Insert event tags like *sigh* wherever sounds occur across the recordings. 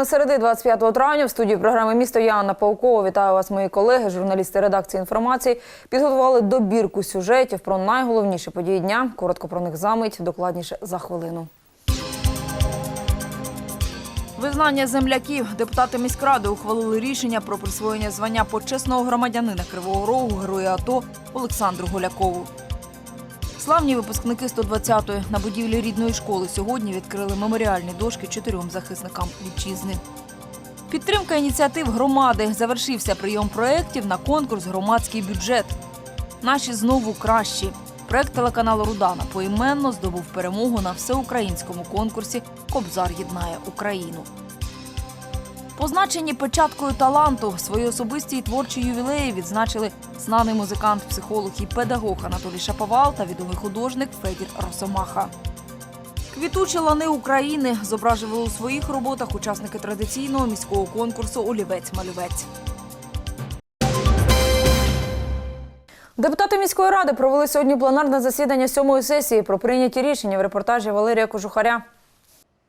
новинами середи 25 травня в студії програми Місто я Анна Паукова. Вітаю вас, мої колеги, журналісти редакції інформації. Підготували добірку сюжетів про найголовніші події дня. Коротко про них замить, докладніше за хвилину. Визнання земляків депутати міськради ухвалили рішення про присвоєння звання почесного громадянина Кривого Рогу героя АТО Олександру Голякову. Славні випускники 120-ї на будівлі рідної школи сьогодні відкрили меморіальні дошки чотирьом захисникам вітчизни. Підтримка ініціатив громади. Завершився прийом проєктів на конкурс Громадський бюджет. Наші знову кращі. Проект телеканалу Рудана поіменно здобув перемогу на всеукраїнському конкурсі Кобзар єднає Україну. Позначені печаткою таланту свої особисті і творчі ювілеї відзначили знаний музикант, психолог і педагог Анатолій Шаповал та відомий художник Федір Росомаха. Квітучі лани України зображували у своїх роботах учасники традиційного міського конкурсу Олівець-малювець. Депутати міської ради провели сьогодні пленарне засідання сьомої сесії про прийняті рішення в репортажі Валерія Кожухаря.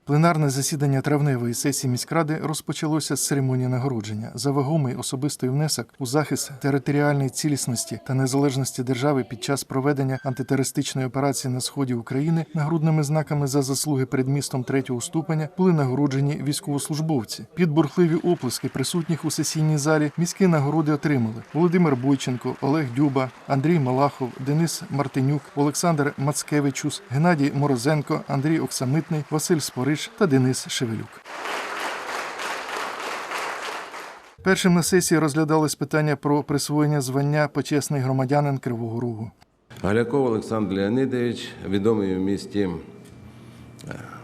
Пленарне засідання травневої сесії міськради розпочалося з церемонії нагородження за вагомий особистий внесок у захист територіальної цілісності та незалежності держави під час проведення антитерористичної операції на сході України нагрудними знаками за заслуги перед містом третього ступеня були нагороджені військовослужбовці. Під бурхливі оплески присутніх у сесійній залі міські нагороди отримали Володимир Бойченко, Олег Дюба, Андрій Малахов, Денис Мартинюк, Олександр Мацкевичус, Геннадій Морозенко, Андрій Оксамитний, Василь Спориш та Денис Шевелюк. Першим на сесії розглядалось питання про присвоєння звання почесний громадянин Кривого Рогу. Галяков Олександр Леонідович, відомий у місті е,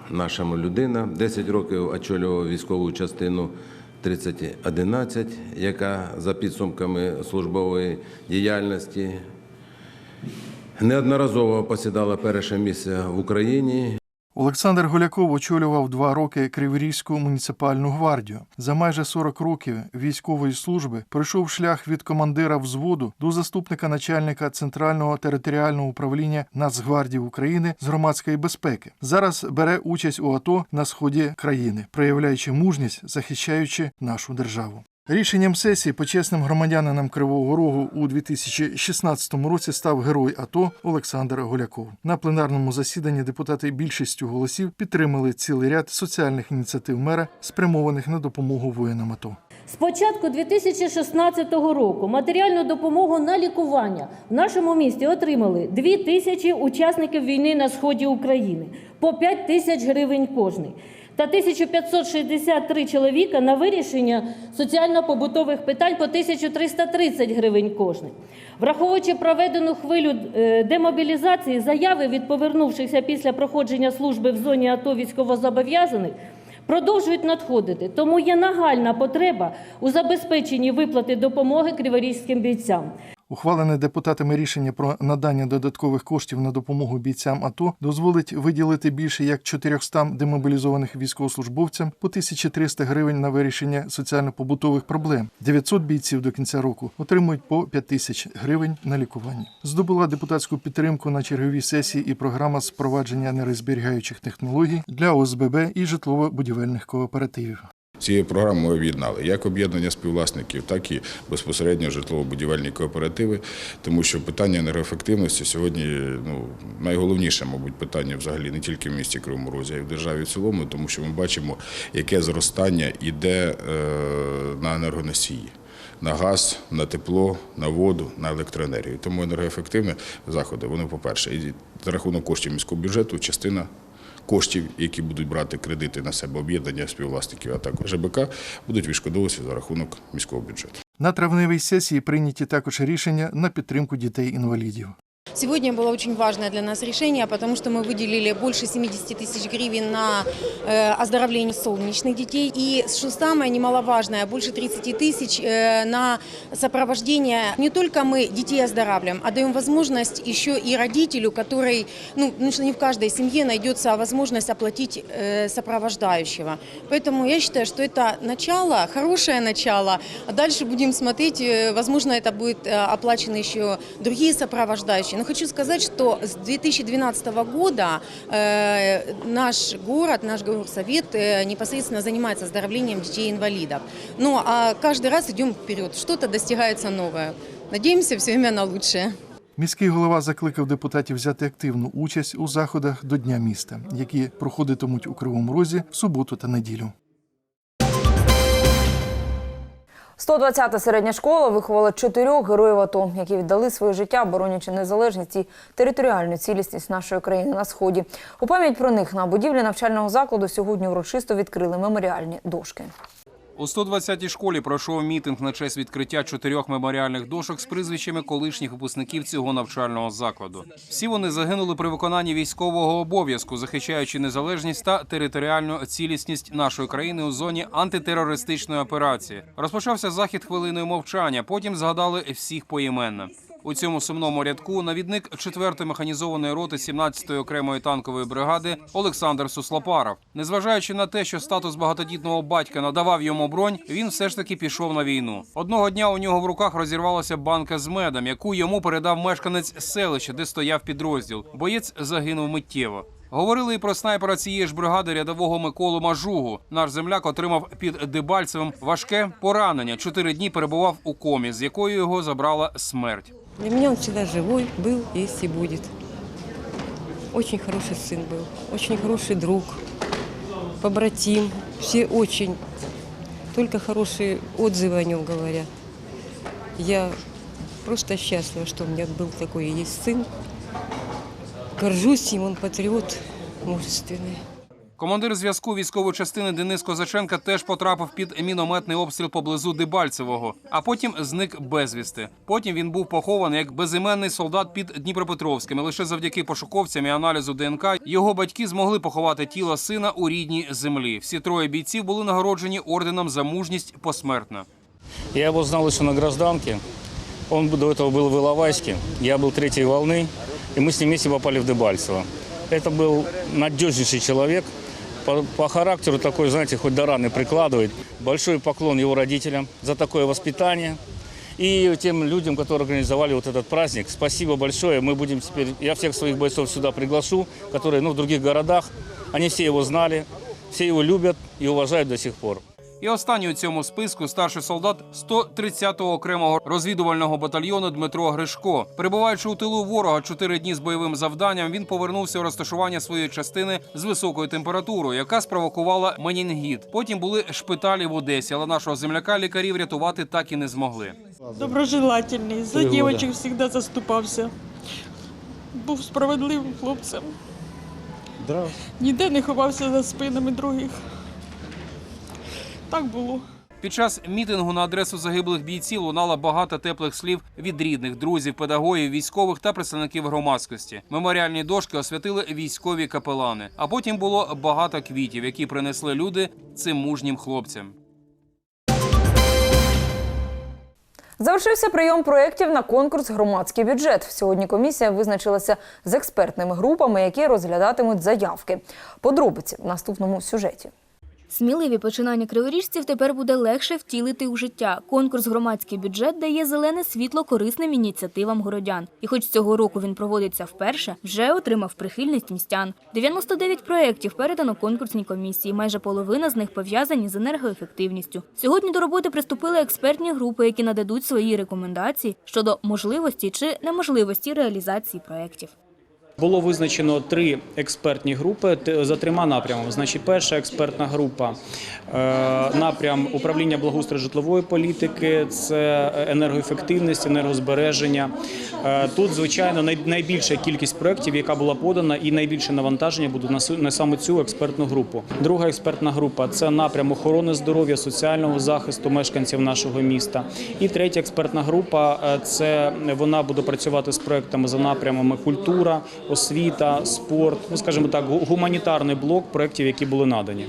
наша людина. 10 років очолював військову частину 3011, яка за підсумками службової діяльності неодноразово посідала перше місце в Україні. Олександр Голяков очолював два роки Криворізьку муніципальну гвардію. За майже 40 років військової служби пройшов шлях від командира взводу до заступника начальника центрального територіального управління Нацгвардії України з громадської безпеки. Зараз бере участь у АТО на сході країни, проявляючи мужність, захищаючи нашу державу. Рішенням сесії почесним громадянином Кривого Рогу у 2016 році став герой АТО Олександр Голяков. На пленарному засіданні депутати більшістю голосів підтримали цілий ряд соціальних ініціатив мера, спрямованих на допомогу воїнам АТО. З початку 2016 року матеріальну допомогу на лікування в нашому місті отримали 2 тисячі учасників війни на сході України по 5 тисяч гривень кожний. Та 1563 чоловіка на вирішення соціально-побутових питань по 1330 гривень кожний. Враховуючи проведену хвилю е, демобілізації, заяви від повернувшихся після проходження служби в зоні АТО військовозобов'язаних продовжують надходити. Тому є нагальна потреба у забезпеченні виплати допомоги криворізьким бійцям. Ухвалене депутатами рішення про надання додаткових коштів на допомогу бійцям АТО дозволить виділити більше як 400 демобілізованих військовослужбовцям по 1300 гривень на вирішення соціально-побутових проблем. 900 бійців до кінця року отримують по 5000 гривень на лікування. Здобула депутатську підтримку на черговій сесії і програма з впровадження нерозберігаючих технологій для ОСББ і житлово-будівельних кооперативів. Цією програмою об'єднали як об'єднання співвласників, так і безпосередньо житлово-будівельні кооперативи, тому що питання енергоефективності сьогодні ну, найголовніше, мабуть, питання взагалі не тільки в місті Кривому Розі, а й в державі в цілому, тому що ми бачимо, яке зростання йде е, на енергоносії. На газ, на тепло, на воду, на електроенергію. Тому енергоефективні заходи, вони, по-перше, і за рахунок коштів міського бюджету, частина коштів, які будуть брати кредити на себе об'єднання співвласників, а також ЖБК, будуть відшкодовуватися за рахунок міського бюджету. На травневій сесії прийняті також рішення на підтримку дітей-інвалідів. Сегодня было очень важное для нас решение, потому что мы выделили больше 70 тысяч гривен на э, оздоровление солнечных детей. И что самое немаловажное, больше 30 тысяч э, на сопровождение. Не только мы детей оздоравливаем, а даем возможность еще и родителю, который, ну, потому что не в каждой семье найдется возможность оплатить э, сопровождающего. Поэтому я считаю, что это начало, хорошее начало. А дальше будем смотреть, возможно, это будет оплачены еще другие сопровождающие. Но хочу сказать, что с 2012 года э, наш город, наш горсовет э, непосредственно занимается оздоровлением детей-инвалидов. Ну, а каждый раз идем вперед, что-то достигается новое. Надеемся все время на лучшее. Міський голова закликав депутатів взяти активну участь у заходах до Дня міста, які проходитимуть у Кривому Розі в суботу та неділю. 120-та середня школа виховала чотирьох героїв АТО, які віддали своє життя, боронячи незалежність і територіальну цілісність нашої країни на сході. У пам'ять про них на будівлі навчального закладу сьогодні урочисто відкрили меморіальні дошки. У 120-й школі пройшов мітинг на честь відкриття чотирьох меморіальних дошок з прізвищами колишніх випускників цього навчального закладу. Всі вони загинули при виконанні військового обов'язку, захищаючи незалежність та територіальну цілісність нашої країни у зоні антитерористичної операції. Розпочався захід хвилиною мовчання. Потім згадали всіх поіменно. У цьому сумному рядку навідник 4-ї механізованої роти 17-ї окремої танкової бригади Олександр Суслопаров. Незважаючи на те, що статус багатодітного батька надавав йому бронь, він все ж таки пішов на війну. Одного дня у нього в руках розірвалася банка з медом, яку йому передав мешканець селища, де стояв підрозділ. Боєць загинув миттєво. Говорили і про снайпера цієї ж бригади рядового Миколу Мажугу. Наш земляк отримав під Дебальцевим важке поранення. Чотири дні перебував у комі, з якою його забрала смерть. Для меня он всегда живой был, есть и будет. Очень хороший сын был, очень хороший друг, побратим. Все очень, только хорошие отзывы о нем говорят. Я просто счастлива, что у меня был такой и есть сын. Горжусь им, он патриот мужественный. Командир зв'язку військової частини Денис Козаченка теж потрапив під мінометний обстріл поблизу Дебальцевого, а потім зник безвісти. Потім він був похований як безіменний солдат під Дніпропетровським. І Лише завдяки пошуковцям і аналізу ДНК його батьки змогли поховати тіло сина у рідній землі. Всі троє бійців були нагороджені орденом за мужність посмертно. Я его знал еще на гражданке. Он до этого был в Иловайске. Я был третьей волны, и мы с ним вместе попали в Дебальцево. Это был надежнейший человек. По, по характеру такой, знаете, хоть до раны прикладывает. Большой поклон его родителям за такое воспитание. И тем людям, которые организовали вот этот праздник. Спасибо большое. Мы будем теперь, я всех своих бойцов сюда приглашу, которые ну, в других городах. Они все его знали, все его любят и уважают до сих пор. І останній у цьому списку старший солдат 130-го окремого розвідувального батальйону Дмитро Гришко. Перебуваючи у тилу ворога чотири дні з бойовим завданням, він повернувся у розташування своєї частини з високою температурою, яка спровокувала менінгіт. Потім були шпиталі в Одесі, але нашого земляка лікарі врятувати так і не змогли. Доброжелательний, за дівчинок завжди заступався. Був справедливим хлопцем. Ніде не ховався за спинами других. Так було. Під час мітингу на адресу загиблих бійців лунало багато теплих слів від рідних, друзів, педагогів, військових та представників громадськості. Меморіальні дошки освятили військові капелани. А потім було багато квітів, які принесли люди цим мужнім хлопцям. Завершився прийом проєктів на конкурс Громадський бюджет. Сьогодні комісія визначилася з експертними групами, які розглядатимуть заявки. Подробиці в наступному сюжеті. Сміливі починання криворіжців тепер буде легше втілити у життя. Конкурс «Громадський бюджет» дає зелене світло корисним ініціативам городян. І хоч цього року він проводиться вперше, вже отримав прихильність містян. 99 проєктів передано конкурсній комісії. Майже половина з них пов'язані з енергоефективністю. Сьогодні до роботи приступили експертні групи, які нададуть свої рекомендації щодо можливості чи неможливості реалізації проєктів. Було визначено три експертні групи за трьома напрямами. Значить, перша експертна група е, напрям управління благоустрою житлової політики, це енергоефективність, енергозбереження. Е, Тут, звичайно, найбільша кількість проєктів, яка була подана, і найбільше навантаження буде на саме цю експертну групу. Друга експертна група це напрям охорони здоров'я, соціального захисту мешканців нашого міста. І третя експертна група е, це вона буде працювати з проектами за напрямами культура, освіта, спорт, ну скажімо так, гу- гуманітарний блок проєктів, які були надані.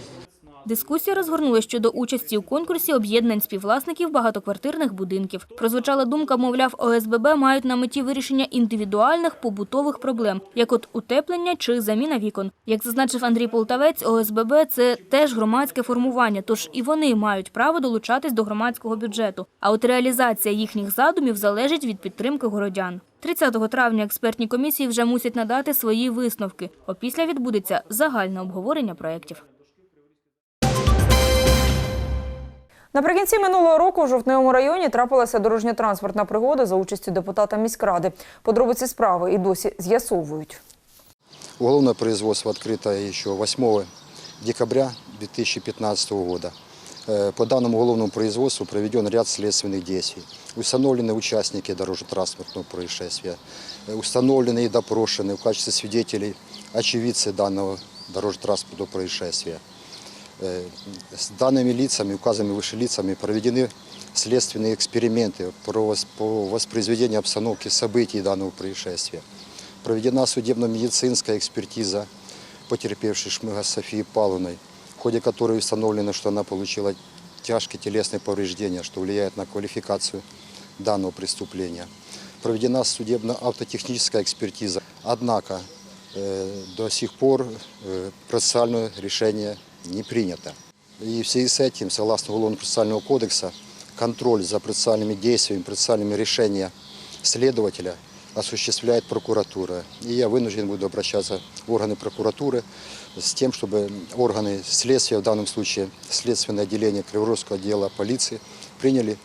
Дискусія розгорнулася щодо участі у конкурсі об'єднань співвласників багатоквартирних будинків. Прозвучала думка, мовляв, ОСББ мають на меті вирішення індивідуальних побутових проблем, як от утеплення чи заміна вікон. Як зазначив Андрій Полтавець, ОСББ – це теж громадське формування, тож і вони мають право долучатись до громадського бюджету. А от реалізація їхніх задумів залежить від підтримки городян. 30 травня експертні комісії вже мусять надати свої висновки. Опісля відбудеться загальне обговорення проєктів. Наприкінці минулого року в Жовтневому районі трапилася дорожньо-транспортна пригода за участю депутата міськради. Подробиці справи і досі з'ясовують. Уголовное производство открыто еще 8 декабря 2015 года. Э, По данному уголовному производству проведен ряд следственных действий. Установлены участники дорожно-транспортного происшествия, э, установлены и допрошены в качестве свидетелей очевидцы данного дорожно-транспортного происшествия. Э, С данными лицами, указанными выше лицами, проведены следственные эксперименты по воспроизведению обстановки событий данного происшествия. Проведена судебно-медицинская экспертиза потерпевшей Шмыга Софии Павловной, в ходе которой установлено, что она получила тяжкие телесные повреждения, что влияет на квалификацию данного преступления. Проведена судебно-автотехническая экспертиза. Однако э, до сих пор э, процессуальное решение не принято. И в связи с этим, согласно Уголовно-процессуального кодекса, контроль за процессуальными действиями, процессуальными решениями следователя осуществляет прокуратура. И я вынужден буду обращаться в органы прокуратуры с тем, чтобы органы следствия, в данном случае следственное отделение Криворожского отдела полиции, приняли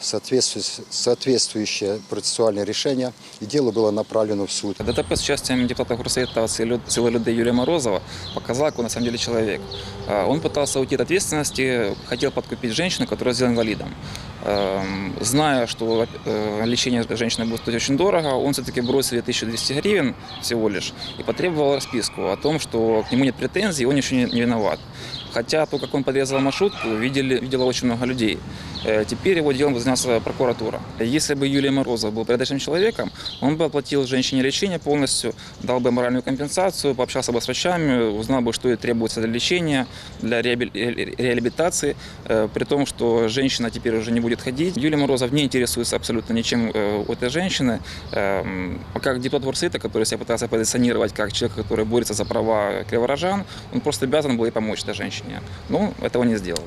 соответствующее, соответствующее процессуальное решение, и дело было направлено в суд. ДТП с участием депутата горсовета силы людей Юрия Морозова показал, какой он на самом деле человек. А, Он пытался уйти от ответственности, хотел подкупить женщину, которая сделана инвалидом. Эм, Зная, что э, лечение женщины будет стоить очень дорого, он все-таки бросил ей 1200 гривен всего лишь и потребовал расписку о том, что к нему нет претензий, он ничего не не виноват. Хотя то, как он подрезал маршрутку, видели, видело очень много людей. Э, Теперь его делом занялась прокуратура. Если бы Юлия Морозов был порядочным человеком, он бы оплатил женщине лечение полностью, дал бы моральную компенсацию, пообщался бы с врачами, узнал бы, что ей требуется для лечения, для реабили- ре- реабилитации, э, при том, что женщина теперь уже не будет ходить. Юлия Морозов не интересуется абсолютно ничем э, у этой женщины. Эм, Как депутат Горсовета, который себя пытался позиционировать как человек, который борется за права криворожан, он просто обязан был ей помочь этой женщине. Но этого не сделал.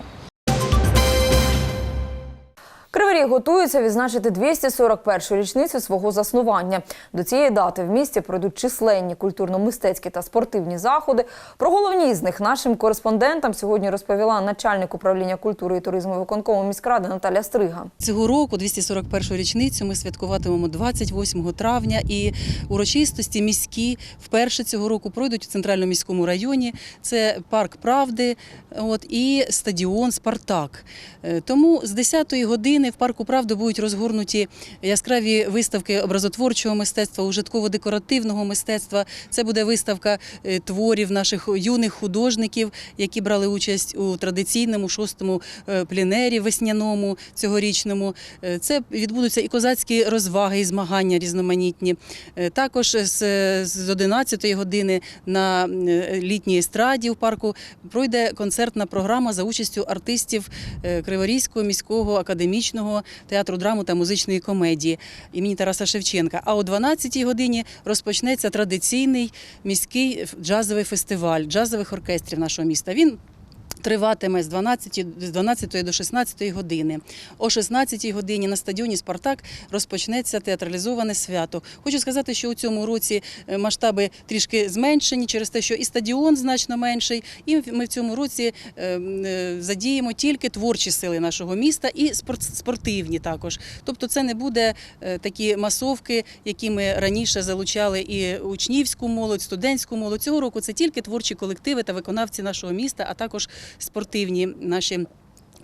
Кривий Ріг готується відзначити 241-ю річницю свого заснування. До цієї дати в місті пройдуть численні культурно-мистецькі та спортивні заходи. Про головні з них нашим кореспондентам сьогодні розповіла начальник управління культури і туризму виконкому міськради Наталя Стрига. Цього року, 241 річницю, ми святкуватимемо 28 травня. І урочистості міські вперше цього року пройдуть у центральному міському районі. Це парк Правди, от і стадіон Спартак. Е, Тому з 10-ї години в парку Правди будуть розгорнуті яскраві виставки образотворчого мистецтва, ужитково-декоративного мистецтва. Це буде виставка е, творів наших юних художників, які брали участь у традиційному шостому е, плінері весняному цьогорічному. Е, Це відбудуться і козацькі розваги, і змагання різноманітні. Також з з 11 години на літній естраді в парку пройде концертна програма за участю артистів Криворізького міського академічного театру драму та музичної комедії імені Тараса Шевченка. А о 12 годині розпочнеться традиційний міський джазовий фестиваль джазових оркестрів нашого міста. Він Триватиме з 12, з 12 до 16 години. О 16 годині на стадіоні Спартак розпочнеться театралізоване свято. Хочу сказати, що у цьому році е, масштаби трішки зменшені через те, що і стадіон значно менший, і ми в цьому році е, е, задіємо тільки творчі сили нашого міста і спорт- спортивні також. Тобто, це не буде такі масовки, які ми раніше залучали і учнівську молодь, студентську молодь. Цього року це тільки творчі колективи та виконавці нашого міста, а також спортивні наші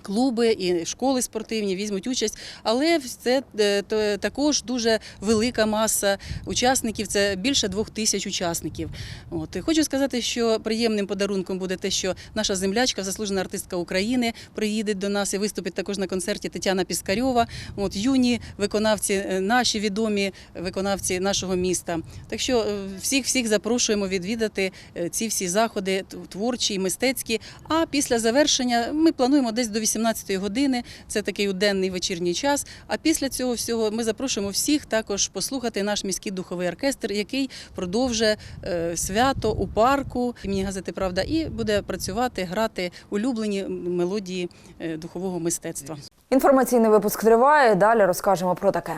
Клуби і школи спортивні візьмуть участь, але це е, також дуже велика маса учасників. Це більше двох тисяч учасників. От хочу сказати, що приємним подарунком буде те, що наша землячка, заслужена артистка України, приїде до нас і виступить також на концерті Тетяна Піскарьова. От юні виконавці, е, наші відомі виконавці нашого міста. Так що е, всіх всіх запрошуємо відвідати ці всі заходи творчі і мистецькі. А після завершення ми плануємо десь до 18-ї години. Це такий у денний вечірній час. А після цього всього ми запрошуємо всіх також послухати наш міський духовий оркестр, який продовжує е, свято у парку імені газети Правда і буде працювати, грати улюблені мелодії е, духового мистецтва. Інформаційний випуск триває. Далі розкажемо про таке.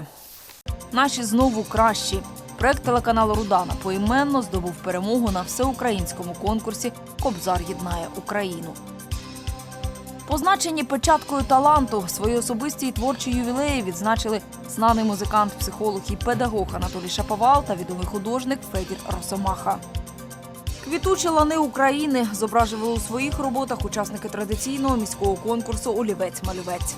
Наші знову кращі. Проект телеканалу Рудана поіменно здобув перемогу на всеукраїнському конкурсі Кобзар єднає Україну. Позначені печаткою таланту свої особисті і творчі ювілеї відзначили знаний музикант, психолог і педагог Анатолій Шаповал та відомий художник Федір Росомаха. Квітучі лани України зображували у своїх роботах учасники традиційного міського конкурсу Олівець-малювець.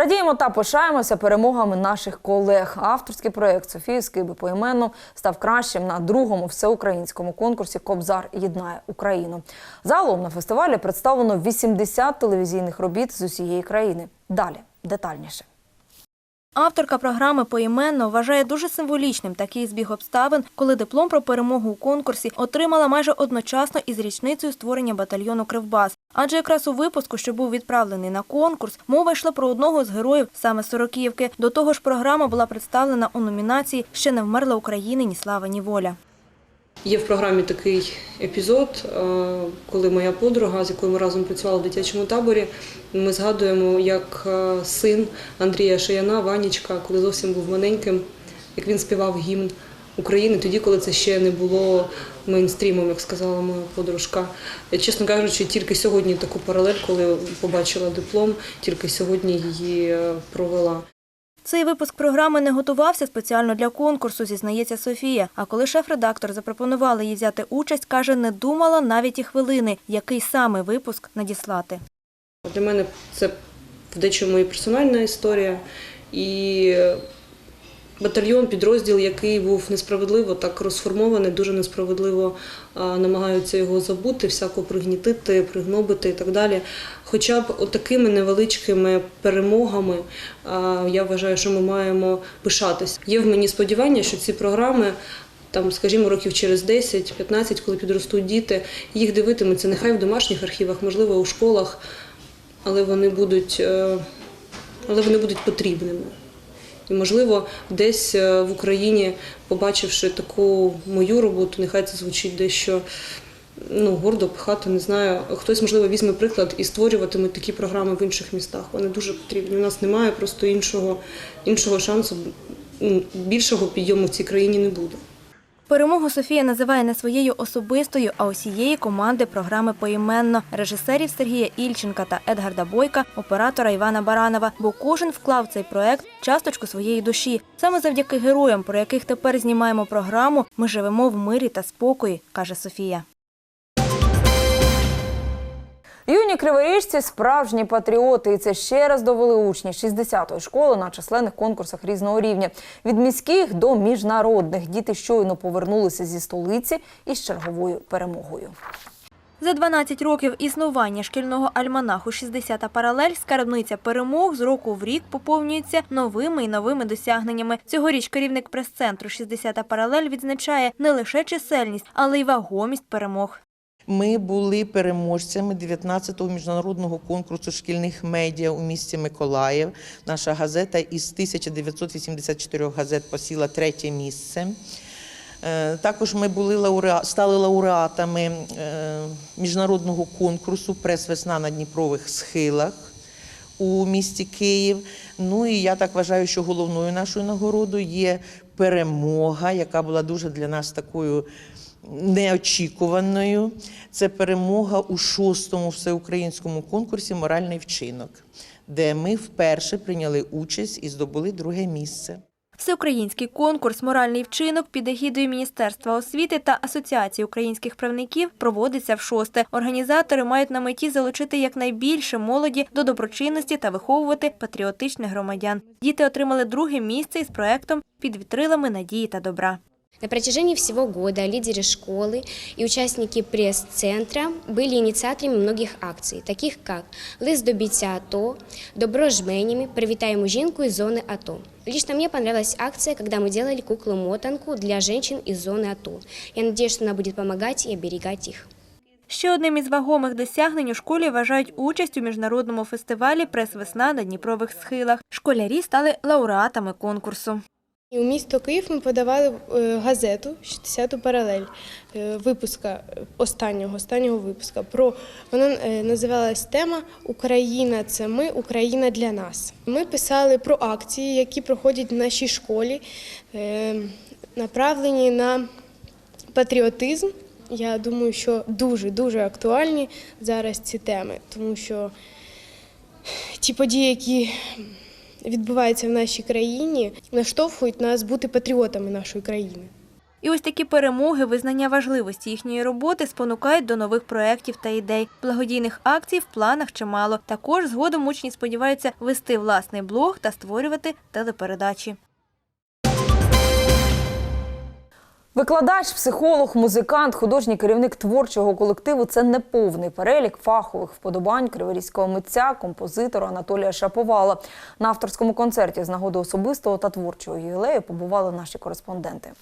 Радіємо та пишаємося перемогами наших колег. Авторський проєкт Софії Скиби поіменно став кращим на другому всеукраїнському конкурсі Кобзар єднає Україну. Загалом на фестивалі представлено 80 телевізійних робіт з усієї країни. Далі детальніше. Авторка програми поіменно вважає дуже символічним такий збіг обставин, коли диплом про перемогу у конкурсі отримала майже одночасно із річницею створення батальйону Кривбас. Адже якраз у випуску, що був відправлений на конкурс, мова йшла про одного з героїв саме Сороківки. До того ж, програма була представлена у номінації Ще не вмерла України ні слава, ні воля. Є в програмі такий епізод, е, коли моя подруга, з якою ми разом працювали в дитячому таборі, ми згадуємо, як е, син Андрія Шаяна, Ванічка, коли зовсім був маленьким, як він співав гімн України, тоді, коли це ще не було мейнстрімом, як сказала моя подружка. Чесно кажучи, тільки сьогодні таку паралель, коли побачила диплом, тільки сьогодні її е, провела. Цей випуск програми не готувався спеціально для конкурсу, зізнається Софія. А коли шеф-редактор запропонувала їй взяти участь, каже, не думала навіть і хвилини, який саме випуск надіслати. Для мене це в дечому і персональна історія, і батальйон, підрозділ, який був несправедливо так розформований, дуже несправедливо намагаються його забути, всяко пригнітити, пригнобити і так далі. Хоча б отакими невеличкими перемогами я вважаю, що ми маємо пишатись. Є в мені сподівання, що ці програми. Там, скажімо, років через 10-15, коли підростуть діти, їх дивитимуться нехай в домашніх архівах, можливо, у школах, але вони будуть, е, але вони будуть потрібними. І, можливо, десь е, в Україні, побачивши таку мою роботу, нехай це звучить дещо ну, гордо, пихато, не знаю. Хтось, можливо, візьме приклад і створюватиме такі програми в інших містах. Вони дуже потрібні. У нас немає просто іншого, іншого шансу, більшого підйому в цій країні не буде. Перемогу Софія називає не своєю особистою, а усієї команди програми поіменно режисерів Сергія Ільченка та Едгарда Бойка, оператора Івана Баранова. Бо кожен вклав цей проект часточку своєї душі. Саме завдяки героям, про яких тепер знімаємо програму, ми живемо в мирі та спокої, каже Софія. Юні криворіжці справжні патріоти, і це ще раз довели учні 60-ї школи на численних конкурсах різного рівня. Від міських до міжнародних діти щойно повернулися зі столиці із черговою перемогою. За 12 років існування шкільного альманаху «60-та паралель скарбниця перемог з року в рік поповнюється новими і новими досягненнями. Цьогоріч керівник прес-центру «60-та паралель відзначає не лише чисельність, але й вагомість перемог. Ми були переможцями 19-го міжнародного конкурсу шкільних медіа у місті Миколаїв. Наша газета із 1984 газет посіла третє місце. Е, Також ми були лауреа- стали лауреатами е, міжнародного конкурсу Прес-весна на Дніпрових схилах у місті Київ. Ну і я так вважаю, що головною нашою нагородою є перемога, яка була дуже для нас такою неочікуваною. Це перемога у шостому всеукраїнському конкурсі Моральний вчинок, де ми вперше прийняли участь і здобули друге місце. Всеукраїнський конкурс Моральний вчинок під егідою Міністерства освіти та Асоціації українських правників проводиться в шосте. Організатори мають на меті залучити якнайбільше молоді до доброчинності та виховувати патріотичних громадян. Діти отримали друге місце із проектом під вітрилами надії та добра. На протяжении всего года лидеры школы и участники пресс-центра были инициаторами многих акций, таких как «Лист до бійця АТО», «Добро жменями», «Привитаем жінку из зоны АТО». Лично мне понравилась акция, когда мы делали куклу-мотанку для женщин из зоны АТО. Я надеюсь, что она будет помогать и оберегать их. Ще одним із вагомих досягнень у школі вважають участь у міжнародному фестивалі Прес-весна на Дніпрових схилах. Школярі стали лауреатами конкурсу. У місто Київ ми подавали е, газету «60-ту паралель е, випуска останнього останнього випуска. Про вона е, називалась тема Україна це ми, Україна для нас. Ми писали про акції, які проходять в нашій школі, направлені на патріотизм. Я думаю, що дуже дуже актуальні зараз ці теми, тому що ті події, які відбуваються в нашій країні, наштовхують нас бути патріотами нашої країни. І ось такі перемоги, визнання важливості їхньої роботи спонукають до нових проєктів та ідей. Благодійних акцій в планах чимало. Також згодом учні сподіваються вести власний блог та створювати телепередачі. Викладач, психолог, музикант, художній керівник творчого колективу це не повний перелік фахових вподобань криворізького митця, композитора Анатолія Шаповала. На авторському концерті з нагоди особистого та творчого ювілею побували наші кореспонденти.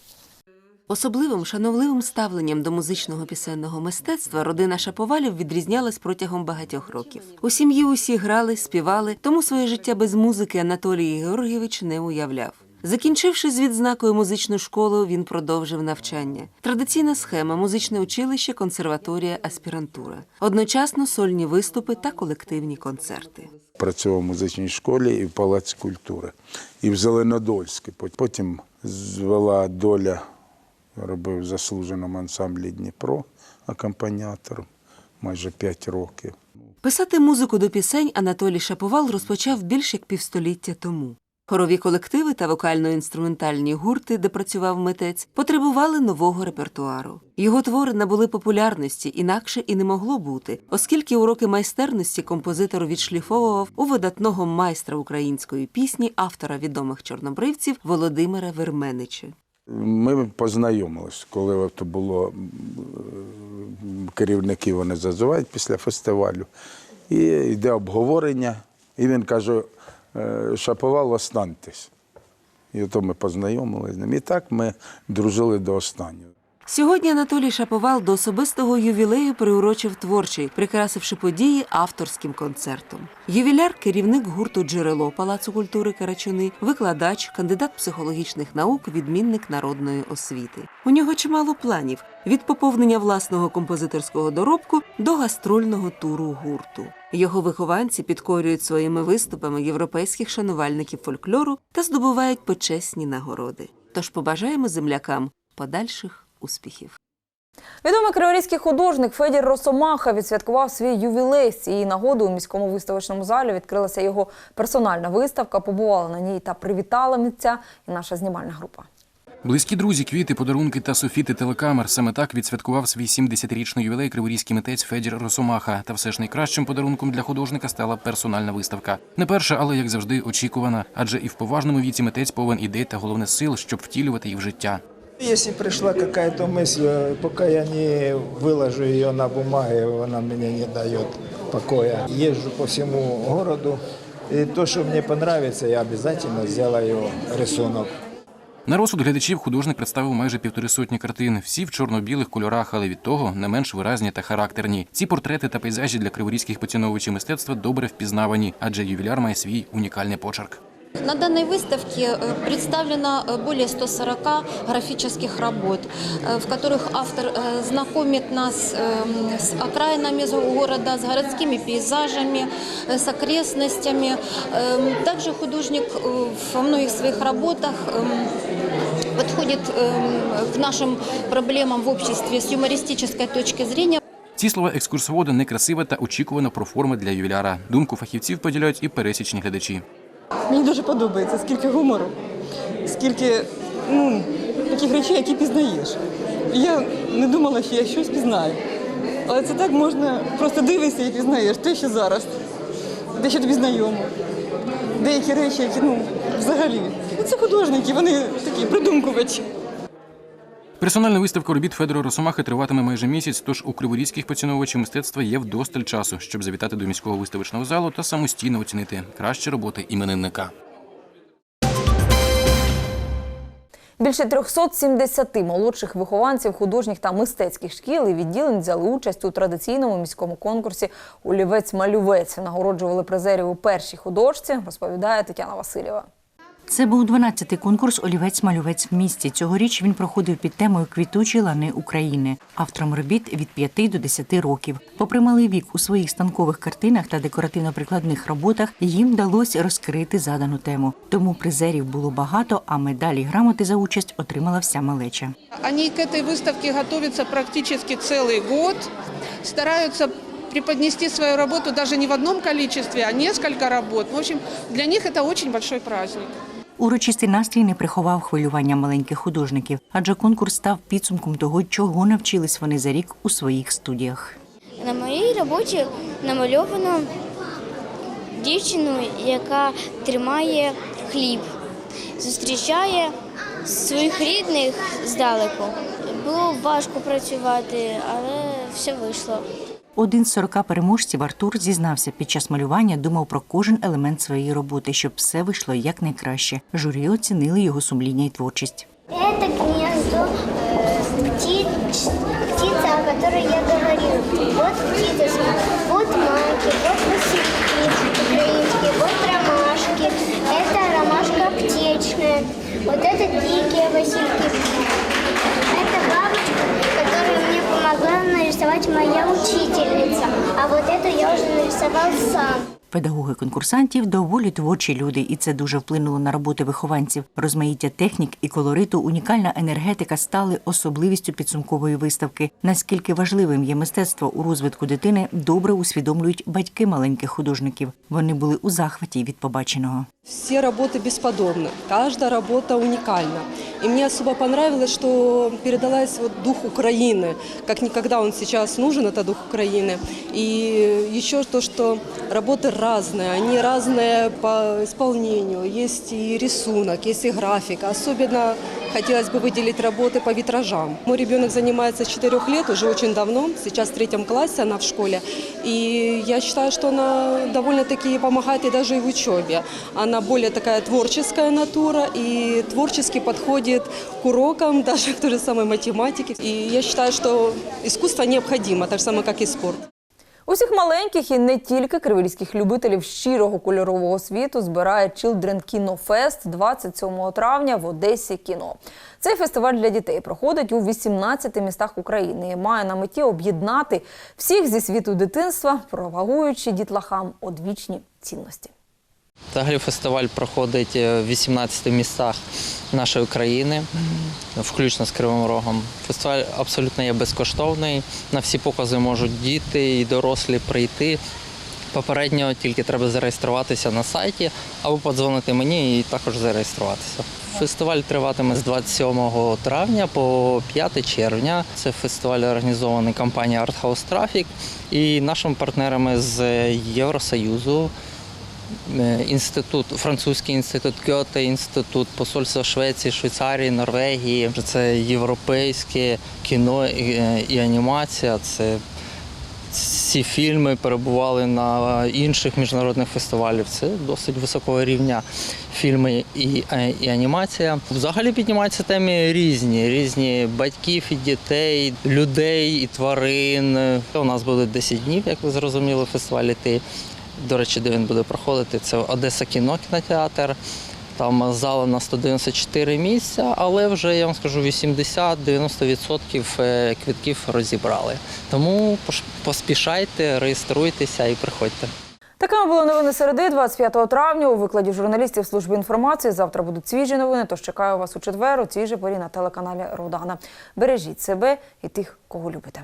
Особливим шановливим ставленням до музичного пісенного мистецтва родина Шаповалів відрізнялась протягом багатьох років. У сім'ї усі грали, співали, тому своє життя без музики Анатолій Георгійович не уявляв. Закінчивши з відзнакою музичну школу, він продовжив навчання. Традиційна схема музичне училище, консерваторія, аспірантура. Одночасно сольні виступи та колективні концерти. Працював в музичній школі і в Палаці культури, і в Зеленодольській. Потім звела доля, робив в заслуженому ансамблі Дніпро акомпаніатором майже п'ять років. Писати музику до пісень Анатолій Шаповал розпочав більш як півстоліття тому. Хорові колективи та вокально-інструментальні гурти, де працював митець, потребували нового репертуару. Його твори набули популярності, інакше і не могло бути, оскільки уроки майстерності композитор відшліфовував у видатного майстра української пісні, автора відомих чорнобривців Володимира Верменича. Ми познайомилися, коли от було керівники вони зазивають після фестивалю. І йде обговорення, і він каже, «Е, Шаповал, останьтесь. І то ми познайомилися з ним. І так ми дружили до останнього. Сьогодні Анатолій Шаповал до особистого ювілею приурочив творчий, прикрасивши події авторським концертом. Ювіляр, керівник гурту Джерело Палацу культури Карачуни, викладач, кандидат психологічних наук, відмінник народної освіти. У нього чимало планів від поповнення власного композиторського доробку до гастрольного туру гурту. Його вихованці підкорюють своїми виступами європейських шанувальників фольклору та здобувають почесні нагороди. Тож побажаємо землякам подальших успіхів. Відомий криворізький художник Федір Росомаха відсвяткував свій ювілей. З цієї нагоди у міському виставочному залі відкрилася його персональна виставка. Побувала на ній та привітала митця і наша знімальна група. Близькі друзі, квіти, подарунки та софіти телекамер. Саме так відсвяткував свій 70-річний ювілей криворізький митець Федір Росомаха. Та все ж найкращим подарунком для художника стала персональна виставка. Не перша, але як завжди, очікувана, адже і в поважному віці митець повен ідей та головне сил, щоб втілювати їх в життя. Если пришла какая-то мысль, пока я не выложу ее на бумаге, она мне не дает покоя. Езжу по всему городу, и то, что мне понравится, я обязательно сделаю рисунок. На розсуд глядачів художник представив майже півтори сотні картин, всі в чорно-білих кольорах, але від того не менш виразні та характерні. Ці портрети та пейзажі для криворізьких поціновувачів мистецтва добре впізнавані, адже ювіляр має свій унікальний почерк. На данной выставке э, представлено э, более 140 графических работ, э, в которых автор э, знакомит нас э, с окраинами города, с городскими пейзажами, э, с окрестностями. Э, Также художник э, во многих своих работах э, подходит э, к нашим проблемам в обществе с юмористической точки зрения. Ці слова екскурсовода некрасива та очікувано про форми для ювіляра. Думку фахівців поділяють і пересічні глядачі. Мені дуже подобається, скільки гумору, скільки ну, таких речей, які пізнаєш. Я не думала, що я щось пізнаю. Але це так можна, просто дивишся і пізнаєш те, що зараз, те, що тобі знайомо. Деякі речі, які ну, взагалі. Ну, це художники, вони такі придумкувачі. Персональна виставка робіт Федора Росомахи триватиме майже місяць, тож у криворізьких поціновувачів мистецтва є вдосталь часу, щоб завітати до міського виставочного залу та самостійно оцінити кращі роботи іменинника. Більше 370 молодших вихованців художніх та мистецьких шкіл і відділень взяли участь у традиційному міському конкурсі Олівець-малювець. Нагороджували призерів у першій художці, розповідає Тетяна Васильєва. Це був 12-й конкурс Олівець-малювець в місті. Цьогоріч він проходив під темою Квітучі лани України, авторам робіт від 5 до 10 років. Попри малий вік у своїх станкових картинах та декоративно-прикладних роботах їм вдалося розкрити задану тему. Тому призерів було багато, а медалі й грамоти за участь отримала вся малеча. Они к этой выставке готовятся практически целый год, стараются преподнести свою работу даже не в одном количестве, а несколько работ. В общем, для них это очень большой праздник. Урочистий настрій не приховав хвилювання маленьких художників, адже конкурс став підсумком того, чого навчились вони за рік у своїх студіях. На моїй роботі намальовано дівчину, яка тримає хліб, зустрічає своїх рідних здалеку. Було важко працювати, але все вийшло. Один з 40 переможців Артур зізнався, під час малювання думав про кожен елемент своєї роботи, щоб все вийшло якнайкраще. Журі оцінили його сумління і творчість. Это гнездо э, птиц, птица, о которой я говорила. Вот птица, вот маки, вот васильки украинские, вот ромашки. Это ромашка аптечная. Вот это дикие васильки. Которую мне помогла нарисовать моя учительница. А вот эту я уже нарисовал сам. Педагоги конкурсантів доволі творчі люди, і це дуже вплинуло на роботи вихованців. Розмаїття технік і колориту, унікальна енергетика стали особливістю підсумкової виставки. Наскільки важливим є мистецтво у розвитку дитини, добре усвідомлюють батьки маленьких художників. Вони були у захваті від побаченого. Все работы бесподобны, каждая работа уникальна. И мне особо понравилось, что передалась вот дух Украины, как никогда он сейчас нужен, это дух Украины. И еще то, что работы Разные, они разные по исполнению. Есть и рисунок, есть и графика. Особенно хотелось бы выделить работы по витражам. Мой ребенок занимается с 4 лет, уже очень давно, сейчас в третьем классе она в школе. И я считаю, что она довольно-таки помогает и даже и в учебе. Она более такая творческая натура и творчески подходит к урокам, *laughs* даже к той же самой математике. И я считаю, что искусство необходимо, так же самое, как и спорт. Усіх маленьких і не тільки кривільських любителів щирого кольорового світу збирає Children Kino Fest 27 травня в Одесі кіно. Цей фестиваль для дітей проходить у 18 містах України і має на меті об'єднати всіх зі світу дитинства, пропагуючи дітлахам одвічні цінності. Взагалі фестиваль проходить в 18 містах нашої країни, включно з Кривим Рогом. Фестиваль абсолютно є безкоштовний. На всі покази можуть діти і дорослі прийти. Попередньо тільки треба зареєструватися на сайті або подзвонити мені і також зареєструватися. Фестиваль триватиме з 27 травня по 5 червня. Це фестиваль організований компанією Art House Traffic і нашими партнерами з Євросоюзу. Е, Інститут, французький інститут Кьоте, інститут посольства Швеції, Швейцарії, Норвегії. Це європейське кіно і, е, анімація. Це ці фільми перебували на інших міжнародних фестивалях. Це досить високого рівня фільми і, е, і анімація. Взагалі піднімаються теми різні, різні батьків і дітей, людей і тварин. У нас буде 10 днів, як ви зрозуміли, фестиваль іти. До речі, де він буде проходити, це Одеса кіно кінотеатр. Там зала на 194 місця, але вже я вам скажу 80-90% е, квитків розібрали. Тому поспішайте, реєструйтеся і приходьте. Такими були новини середи 25 травня у викладі журналістів служби інформації. Завтра будуть свіжі новини. Тож чекаю вас у четвер у цій же порі на телеканалі Родана. Бережіть себе і тих, кого любите.